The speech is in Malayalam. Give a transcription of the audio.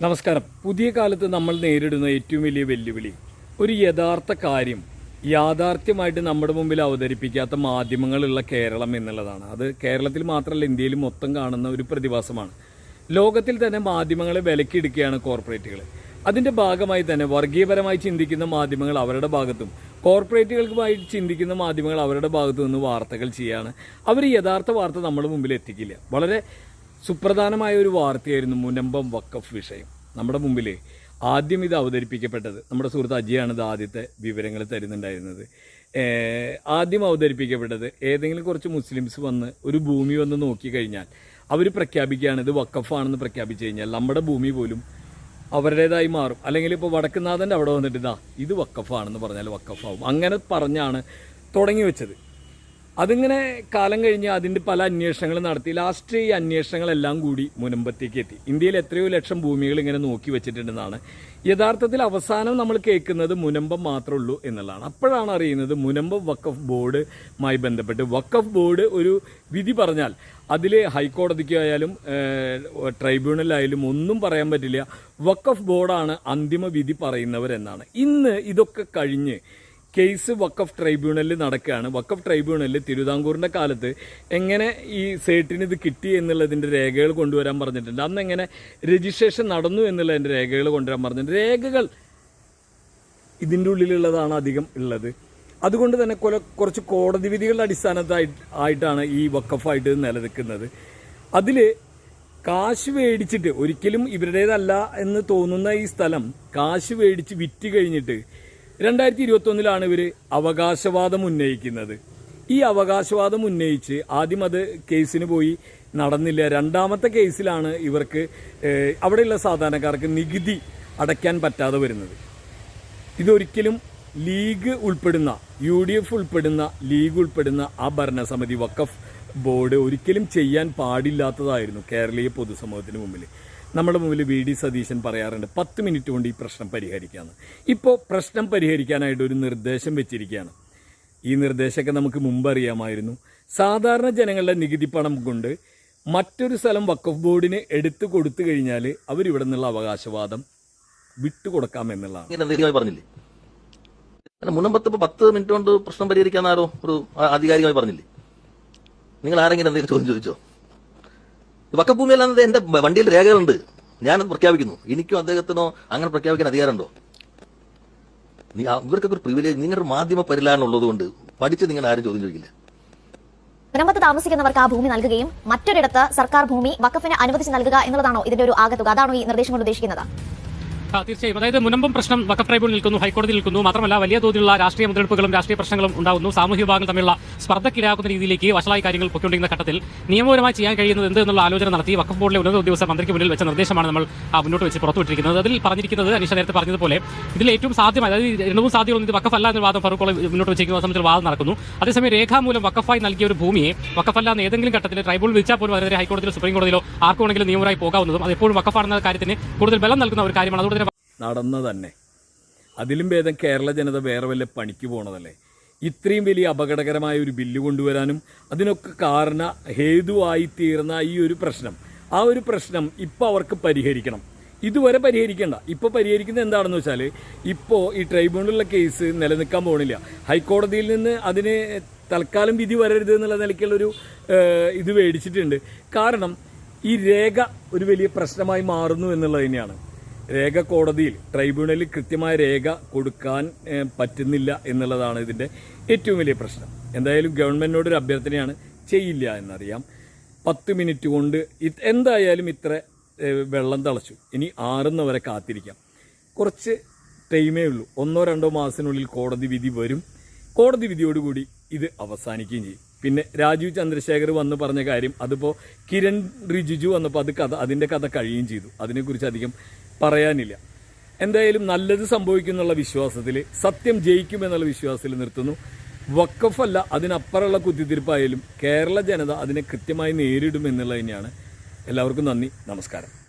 നമസ്കാരം. പുതിയ കാലത്ത് നമ്മൾ നേരിടുന്ന ഏറ്റവും വലിയ വെല്ലുവിളി ഒരു യഥാർത്ഥ കാര്യം യാഥാർത്ഥ്യമായിട്ട് നമ്മുടെ മുമ്പിൽ അവതരിപ്പിക്കാത്ത മാധ്യമങ്ങളുള്ള കേരളം എന്നുള്ളതാണ്. അത് കേരളത്തിൽ മാത്രമല്ല ഇന്ത്യയിൽ മൊത്തം കാണുന്ന ഒരു പ്രതിഭാസമാണ്. ലോകത്തിൽ തന്നെ മാധ്യമങ്ങളെ വിലക്കിയെടുക്കുകയാണ് കോർപ്പറേറ്റുകൾ. അതിന്റെ ഭാഗമായി തന്നെ വർഗീയപരമായി ചിന്തിക്കുന്ന മാധ്യമങ്ങൾ അവരുടെ ഭാഗത്തും കോർപ്പറേറ്റുകൾക്കുമായി ചിന്തിക്കുന്ന മാധ്യമങ്ങൾ അവരുടെ ഭാഗത്തു നിന്ന് വാർത്തകൾ ചെയ്യാണ്. അവർ യഥാർത്ഥ വാർത്ത നമ്മുടെ മുമ്പിൽ എത്തിക്കില്ല. വളരെ സുപ്രധാനമായ ഒരു വാർത്തയായിരുന്നു മുനമ്പം വക്കഫ് വിഷയം. നമ്മുടെ മുമ്പിൽ ആദ്യം ഇത് അവതരിപ്പിക്കപ്പെട്ടത് നമ്മുടെ സുഹൃത്ത് അജിയാണ് ഇത് ആദ്യത്തെ വിവരങ്ങൾ തരുന്നുണ്ടായിരുന്നത്. ആദ്യം അവതരിപ്പിക്കപ്പെട്ടത് ഏതെങ്കിലും കുറച്ച് മുസ്ലിംസ് വന്ന് ഒരു ഭൂമി വന്ന് നോക്കിക്കഴിഞ്ഞാൽ അവർ പ്രഖ്യാപിക്കുകയാണ് ഇത് വക്കഫാണെന്ന് പ്രഖ്യാപിച്ചു കഴിഞ്ഞാൽ നമ്മുടെ ഭൂമി പോലും അവരുടേതായി മാറും. അല്ലെങ്കിൽ ഇപ്പോൾ വടക്കുന്നാഥന്റെ അവിടെ വന്നിട്ട് ഇതാ ഇത് വക്കഫാണെന്ന് പറഞ്ഞാൽ വക്കഫാവും അങ്ങനെ പറഞ്ഞാണ് തുടങ്ങി വെച്ചത്. അതിങ്ങനെ കാലം കഴിഞ്ഞ് അതിന്റെ പല അന്വേഷണങ്ങൾ നടത്തി. ലാസ്റ്റ് ഈ അന്വേഷണങ്ങളെല്ലാം കൂടി മുനമ്പത്തേക്ക് എത്തി ഇന്ത്യയിൽ എത്രയോ ലക്ഷം ഭൂമികൾ ഇങ്ങനെ നോക്കി വെച്ചിട്ടുണ്ടെന്നാണ്. യഥാർത്ഥത്തിൽ അവസാനം നമ്മൾ കേൾക്കുന്നത് മുനമ്പം മാത്രമേ ഉള്ളൂ എന്നുള്ളതാണ്. അപ്പോഴാണ് അറിയുന്നത് മുനമ്പം വക്കഫ് ബോർഡുമായി ബന്ധപ്പെട്ട്. വക്കഫ് ബോർഡ് ഒരു വിധി പറഞ്ഞാൽ അതിൽ ഹൈക്കോടതിക്കായാലും ട്രൈബ്യൂണലായാലും ഒന്നും പറയാൻ പറ്റില്ല. വക്കഫ് ബോർഡാണ് അന്തിമ വിധി പറയുന്നവരെന്നാണ്. ഇന്ന് ഇതൊക്കെ കഴിഞ്ഞ് കേസ് വക്കഫ് ട്രൈബ്യൂണലിൽ നടക്കുകയാണ്. വക്കഫ് ട്രൈബ്യൂണലിൽ തിരുവിതാംകൂറിന്റെ കാലത്ത് എങ്ങനെ ഈ സേട്ടിന് ഇത് കിട്ടി എന്നുള്ളതിന്റെ രേഖകൾ കൊണ്ടുവരാൻ പറഞ്ഞിട്ടുണ്ട്. അന്ന് എങ്ങനെ രജിസ്ട്രേഷൻ നടന്നു എന്നുള്ളതിന്റെ രേഖകൾ കൊണ്ടുവരാൻ പറഞ്ഞിട്ടുണ്ട്. രേഖകൾ ഇതിന്റെ ഉള്ളിലുള്ളതാണ് അധികം ഉള്ളത്. അതുകൊണ്ട് തന്നെ കൊല കുറച്ച് കോടതി വിധികളുടെ അടിസ്ഥാനത്തായി ആയിട്ടാണ് ഈ വക്കഫായിട്ട് നിലനിൽക്കുന്നത്. അതിൽ കാശ് മേടിച്ചിട്ട് ഒരിക്കലും ഇവരുടേതല്ല എന്ന് തോന്നുന്ന ഈ സ്ഥലം കാശ് മേടിച്ച് വിറ്റ് കഴിഞ്ഞിട്ട് രണ്ടായിരത്തി ഇരുപത്തി ഒന്നിലാണ് ഇവർ അവകാശവാദം ഉന്നയിക്കുന്നത്. ഈ അവകാശവാദം ഉന്നയിച്ച് ആദ്യം അത് കേസിന് പോയി നടന്നില്ല. രണ്ടാമത്തെ കേസിലാണ് ഇവർക്ക് അവിടെയുള്ള സാധാരണക്കാർക്ക് നികുതി അടയ്ക്കാൻ പറ്റാതെ വരുന്നത്. ഇതൊരിക്കലും ലീഗ് ഉൾപ്പെടുന്ന യു ഡി എഫ് ഉൾപ്പെടുന്ന ലീഗ് ഉൾപ്പെടുന്ന ആ ഭരണസമിതി വഖഫ് ബോർഡ് ഒരിക്കലും ചെയ്യാൻ പാടില്ലാത്തതായിരുന്നു കേരളീയ പൊതുസമൂഹത്തിന് മുമ്പിൽ നമ്മുടെ മുമ്പിൽ വി ഡി സതീശൻ പറയാറുണ്ട് പത്ത് മിനിറ്റ് കൊണ്ട് ഈ പ്രശ്നം പരിഹരിക്കാമെന്ന് ഇപ്പോൾ പ്രശ്നം പരിഹരിക്കാനായിട്ട് ഒരു നിർദ്ദേശം വെച്ചിരിക്കുകയാണ്. ഈ നിർദ്ദേശമൊക്കെ നമുക്ക് മുമ്പ് അറിയാമായിരുന്നു. സാധാരണ ജനങ്ങളുടെ നികുതി പണം കൊണ്ട് മറ്റൊരു സ്ഥലം വക്കഫ് ബോർഡിന് എടുത്തു കൊടുത്തു കഴിഞ്ഞാൽ അവരിവിടെ നിന്നുള്ള അവകാശവാദം വിട്ടുകൊടുക്കാം എന്നുള്ളതാണ്. പറഞ്ഞില്ലേ? പത്ത് മിനിറ്റ് കൊണ്ട് പ്രശ്നം പരിഹരിക്കാന്നാരോ ഒരു ആധികാരികമായി പറഞ്ഞില്ലേ? നിങ്ങൾ ആരെങ്കിലും എന്തെങ്കിലും ചോദ്യം ചോദിച്ചോ? വക്കഭൂമിയല്ലാതെ എന്റെ വണ്ടിയിൽ രേഖകളുണ്ട്. ഞാനത് പ്രഖ്യാപിക്കുന്നു. എനിക്കും അദ്ദേഹത്തിനോ അങ്ങനെ പ്രഖ്യാപിക്കാൻ അധികാരമുണ്ടോ? ഇവർക്കൊക്കെ ഒരു പ്രിവിലേജ് നിങ്ങളുടെ മാധ്യമ പരിലാരണം ഉള്ളതുകൊണ്ട് പഠിച്ച് നിങ്ങൾ ആരും ചോദ്യം ചോദിക്കില്ല. മുനമ്പത്ത് താമസിക്കുന്നവർക്ക് ആ ഭൂമി നൽകുകയും മറ്റൊരിടത്ത് സർക്കാർ ഭൂമി വക്കഫിന് അനുവദിച്ച് നൽകുക എന്നുള്ളതാണോ ഇതിന്റെ ഒരു ആകത്തുക? അതാണോ ഈ നിർദ്ദേശം കൊണ്ട് ഉദ്ദേശിക്കുന്നത്? തീർച്ചയായും. അതായത് മുനമ്പം പ്രശ്നം വക്കഫ് ട്രൈബ്യൂണൽ നിൽക്കുന്നു ഹൈക്കോടതി നിൽക്കുന്നു. മാത്രമല്ല വലിയ തോതിലുള്ള രാഷ്ട്രീയ മുതലെടുപ്പുകളും രാഷ്ട്രീയ പ്രശ്നങ്ങളും ഉണ്ടാകുന്നു സാമൂഹ്യ വിഭാഗങ്ങൾ തമ്മിലുള്ള സ്പർദ്ധക്കിടയാക്കുന്ന രീതിയിലേക്ക് വഷളായ കാര്യങ്ങൾ പൊയ്ക്കൊണ്ടിരിക്കുന്ന ഘട്ടത്തിൽ നിയമപരമായി ചെയ്യാൻ കഴിയുന്നത് എന്ത് എന്നുള്ള ആലോചന നടത്തി വക്കഫ് ബോർഡിലെ ഉന്നത ഉദ്യോഗസ്ഥർ മന്ത്രിക്ക് മുന്നിൽ വെച്ച നിർദ്ദേശമാണ് നമ്മൾ മുന്നോട്ട് വെച്ച് പുറത്തുവിട്ടിരിക്കുന്നത്. അതിൽ പറഞ്ഞിരിക്കുന്നത് അനിഷ നേരത്തെ പറഞ്ഞതുപോലെ ഇതിൽ ഏറ്റവും സാധ്യമായ അതായത് രണ്ടും സാധ്യമുള്ള ഇത് അല്ല എന്ന വാദം ഫറൂഖ് മുന്നോട്ട് വെച്ചിരിക്കുന്ന സംബന്ധിച്ച് വാദം നടക്കുന്നു. അതേസമയം രേഖാമൂലം വക്കഫായി നൽകിയ ഒരു ഭൂമിയെ വക്കഫല്ല എന്ന ഏതെങ്കിലും ഘട്ടത്തിൽ ട്രൈബ്യൂണൽ വിളിച്ചാൽ പോലും അതിനെതിരെ ഹൈക്കോടതിയിലോ സുപ്രീം കോടതിയിലോ ആർക്കുവാണെങ്കിലും നിയമമായി പോകാവുന്നതും അത് എപ്പോഴും വക്കഫാണെന്ന കാര്യത്തിന് കൂടുതൽ ബലം നൽകുന്ന ഒരു കാര്യമാണ്. അതുകൊണ്ട് നടന്ന തന്നെ അതിലും ഭേദം കേരള ജനത വേറെ വല്ല പണിക്ക് പോണതല്ലേ? ഇത്രയും വലിയ അപകടകരമായ ഒരു ബില്ല് കൊണ്ടുവരാനും അതിനൊക്കെ കാരണ ഹേതുവായി തീർന്ന ഈ ഒരു പ്രശ്നം. ആ ഒരു പ്രശ്നം ഇപ്പോൾ അവർക്ക് പരിഹരിക്കണം. ഇതുവരെ പരിഹരിക്കേണ്ട. ഇപ്പോൾ പരിഹരിക്കുന്നത് എന്താണെന്ന് വെച്ചാൽ ഇപ്പോൾ ഈ ട്രൈബ്യൂണലിലെ കേസ് നിലനിൽക്കാൻ പോകണില്ല ഹൈക്കോടതിയിൽ നിന്ന് അതിന് തൽക്കാലം വിധി വരരുത് എന്നുള്ള നിലയ്ക്കുള്ളൊരു ഇത് മേടിച്ചിട്ടുണ്ട്. കാരണം ഈ രേഖ ഒരു വലിയ പ്രശ്നമായി മാറുന്നു എന്നുള്ളത് തന്നെയാണ്. രേഖ കോടതിയിൽ ട്രൈബ്യൂണലിൽ കൃത്യമായ രേഖ കൊടുക്കാൻ പറ്റുന്നില്ല എന്നുള്ളതാണ് ഇതിന്റെ ഏറ്റവും വലിയ പ്രശ്നം. എന്തായാലും ഗവൺമെന്റിനോട് ഒരു അഭ്യർത്ഥനയാണ് ചെയ്യില്ല എന്നറിയാം. പത്ത് മിനിറ്റ് കൊണ്ട് എന്തായാലും ഇത്ര വെള്ളം തളച്ചു. ഇനി ആറുന്നവരെ കാത്തിരിക്കാം. കുറച്ച് ടൈമേ ഉള്ളൂ. ഒന്നോ രണ്ടോ മാസത്തിനുള്ളിൽ കോടതി വിധി വരും. കോടതി വിധിയോടുകൂടി ഇത് അവസാനിക്കുകയും ചെയ്യും. പിന്നെ രാജീവ് ചന്ദ്രശേഖർ വന്ന് പറഞ്ഞ കാര്യം അതിപ്പോൾ കിരൺ റിജിജു വന്നപ്പോൾ അത് കഥ അതിന്റെ കഥ കഴിയുകയും ചെയ്തു. അതിനെക്കുറിച്ച് അധികം പറയാനില്ല. എന്തായാലും നല്ലത് സംഭവിക്കുന്നുള്ള വിശ്വാസത്തിൽ സത്യം ജയിക്കുമെന്നുള്ള വിശ്വാസത്തിൽ നിർത്തുന്നു. വക്കഫല്ല അതിനപ്പുറമുള്ള കുത്തിത്തിരിപ്പായാലും കേരള ജനത അതിനെ കൃത്യമായി നേരിടുമെന്നുള്ളതിനെയാണ് എല്ലാവർക്കും നന്ദി നമസ്കാരം.